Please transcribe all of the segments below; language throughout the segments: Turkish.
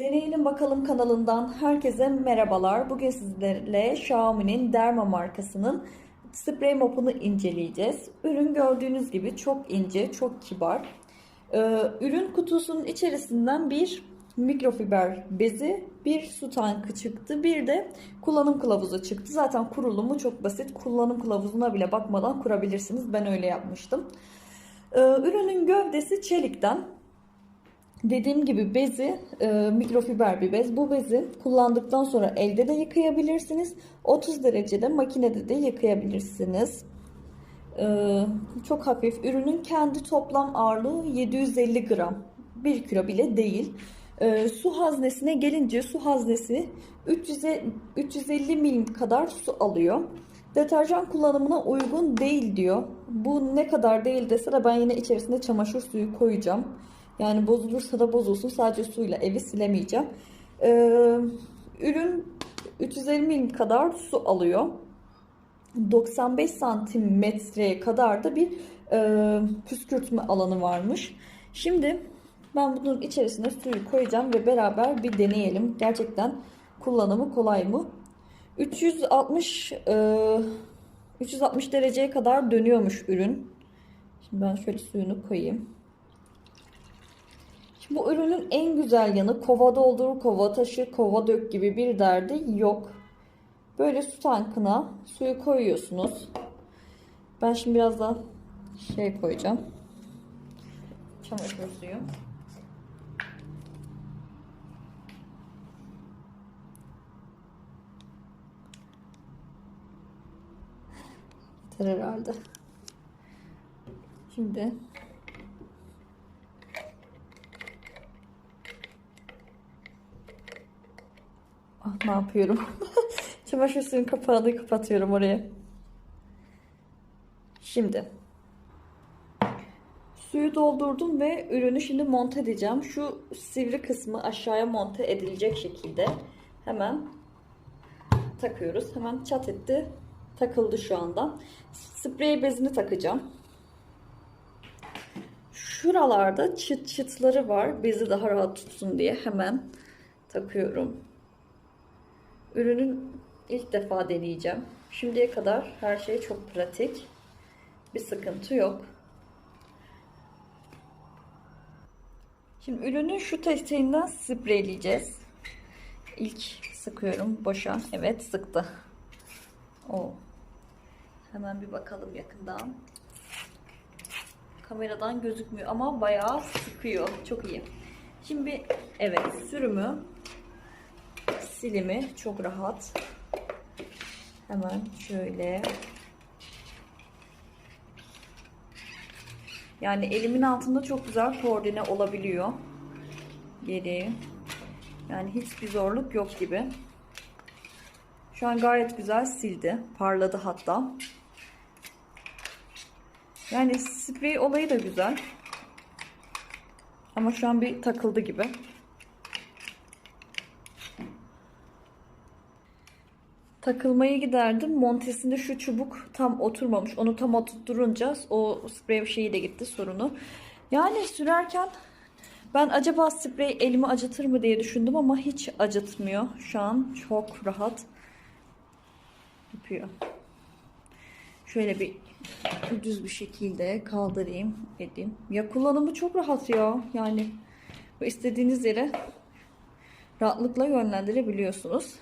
Deneyelim bakalım kanalından herkese merhabalar. Bugün sizlerle Xiaomi'nin Derma markasının sprey mopunu inceleyeceğiz. Ürün gördüğünüz gibi çok ince, çok kibar. Ee, ürün kutusunun içerisinden bir mikrofiber bezi, bir su tankı çıktı. Bir de kullanım kılavuzu çıktı. Zaten kurulumu çok basit. Kullanım kılavuzuna bile bakmadan kurabilirsiniz. Ben öyle yapmıştım. Ee, ürünün gövdesi çelikten. Dediğim gibi bezi e, mikrofiber bir bez. Bu bezi kullandıktan sonra elde de yıkayabilirsiniz. 30 derecede makinede de yıkayabilirsiniz. E, çok hafif. Ürünün kendi toplam ağırlığı 750 gram. 1 kilo bile değil. E, su haznesine gelince su haznesi 300'e 350 milim kadar su alıyor. Deterjan kullanımına uygun değil diyor. Bu ne kadar değil dese de ben yine içerisine çamaşır suyu koyacağım. Yani bozulursa da bozulsun. Sadece suyla evi silemeyeceğim. Ee, ürün 350 milim kadar su alıyor. 95 santimetreye kadar da bir e, püskürtme alanı varmış. Şimdi ben bunun içerisine suyu koyacağım ve beraber bir deneyelim. Gerçekten kullanımı kolay mı? 360 e, 360 dereceye kadar dönüyormuş ürün. Şimdi ben şöyle suyunu koyayım. Bu ürünün en güzel yanı kova doldur, kova taşı, kova dök gibi bir derdi yok. Böyle su tankına suyu koyuyorsunuz. Ben şimdi biraz da şey koyacağım. Çamaşır suyu. Yeter herhalde. Şimdi Ah, ne yapıyorum? Çamaşır suyun kapağını kapatıyorum oraya. Şimdi suyu doldurdum ve ürünü şimdi monte edeceğim. Şu sivri kısmı aşağıya monte edilecek şekilde hemen takıyoruz. Hemen çat etti. Takıldı şu anda. Sprey bezini takacağım. Şuralarda çıt çıtları var. Bezi daha rahat tutsun diye hemen takıyorum. Ürünün ilk defa deneyeceğim. Şimdiye kadar her şey çok pratik. Bir sıkıntı yok. Şimdi ürünün şu testiğinden spreyleyeceğiz. İlk sıkıyorum. Boşa. Evet sıktı. O. Hemen bir bakalım yakından. Kameradan gözükmüyor ama bayağı sıkıyor. Çok iyi. Şimdi evet sürümü silimi çok rahat. Hemen şöyle. Yani elimin altında çok güzel koordine olabiliyor. Geri. Yani hiçbir zorluk yok gibi. Şu an gayet güzel sildi. Parladı hatta. Yani sprey olayı da güzel. Ama şu an bir takıldı gibi. Takılmayı giderdim. Montesinde şu çubuk tam oturmamış. Onu tam oturtturunca o sprey şeyi de gitti sorunu. Yani sürerken ben acaba sprey elimi acıtır mı diye düşündüm ama hiç acıtmıyor. Şu an çok rahat yapıyor. Şöyle bir düz bir şekilde kaldırayım edeyim. Ya kullanımı çok rahat ya. Yani istediğiniz yere rahatlıkla yönlendirebiliyorsunuz.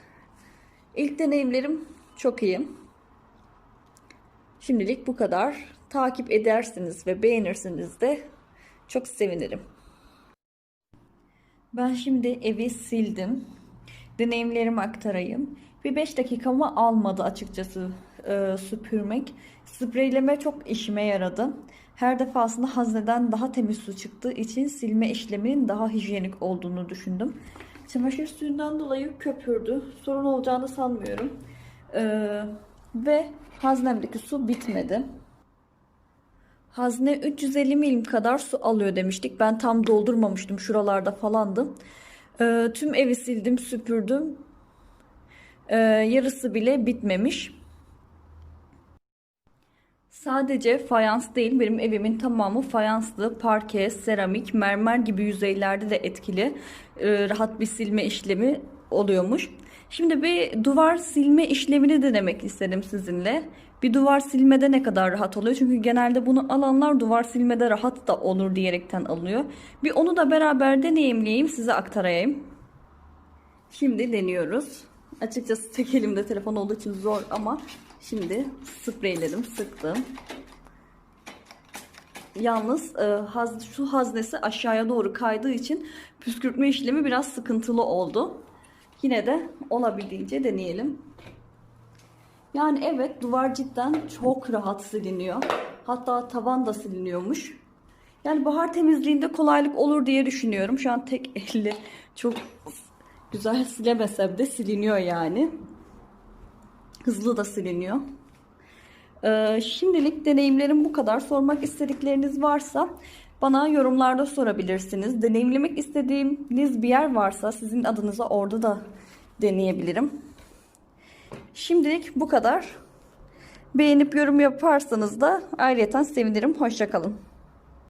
İlk deneyimlerim çok iyi. Şimdilik bu kadar. Takip edersiniz ve beğenirsiniz de çok sevinirim. Ben şimdi evi sildim. Deneyimlerimi aktarayım. Bir 5 dakikamı almadı açıkçası e, süpürmek. Spreyleme çok işime yaradı. Her defasında hazneden daha temiz su çıktığı için silme işleminin daha hijyenik olduğunu düşündüm. Çamaşır suyundan dolayı köpürdü. Sorun olacağını sanmıyorum. Ee, ve haznemdeki su bitmedi. Hazne 350 milim kadar su alıyor demiştik. Ben tam doldurmamıştım. Şuralarda falandı. Ee, tüm evi sildim, süpürdüm. Ee, yarısı bile bitmemiş. Sadece fayans değil, benim evimin tamamı fayanslı, parke, seramik, mermer gibi yüzeylerde de etkili e, rahat bir silme işlemi oluyormuş. Şimdi bir duvar silme işlemini denemek istedim sizinle. Bir duvar silmede ne kadar rahat oluyor? Çünkü genelde bunu alanlar duvar silmede rahat da olur diyerekten alıyor. Bir onu da beraber deneyimleyeyim, size aktarayım. Şimdi deniyoruz. Açıkçası tek elimde telefon olduğu için zor ama şimdi spreyledim, sıktım. Yalnız e, haz, şu haznesi aşağıya doğru kaydığı için püskürtme işlemi biraz sıkıntılı oldu. Yine de olabildiğince deneyelim. Yani evet duvar cidden çok rahat siliniyor. Hatta tavan da siliniyormuş. Yani bahar temizliğinde kolaylık olur diye düşünüyorum. Şu an tek elle çok güzel silemesem de siliniyor yani. Hızlı da siliniyor. Ee, şimdilik deneyimlerim bu kadar. Sormak istedikleriniz varsa bana yorumlarda sorabilirsiniz. Deneyimlemek istediğiniz bir yer varsa sizin adınıza orada da deneyebilirim. Şimdilik bu kadar. Beğenip yorum yaparsanız da ayrıyeten sevinirim. Hoşçakalın.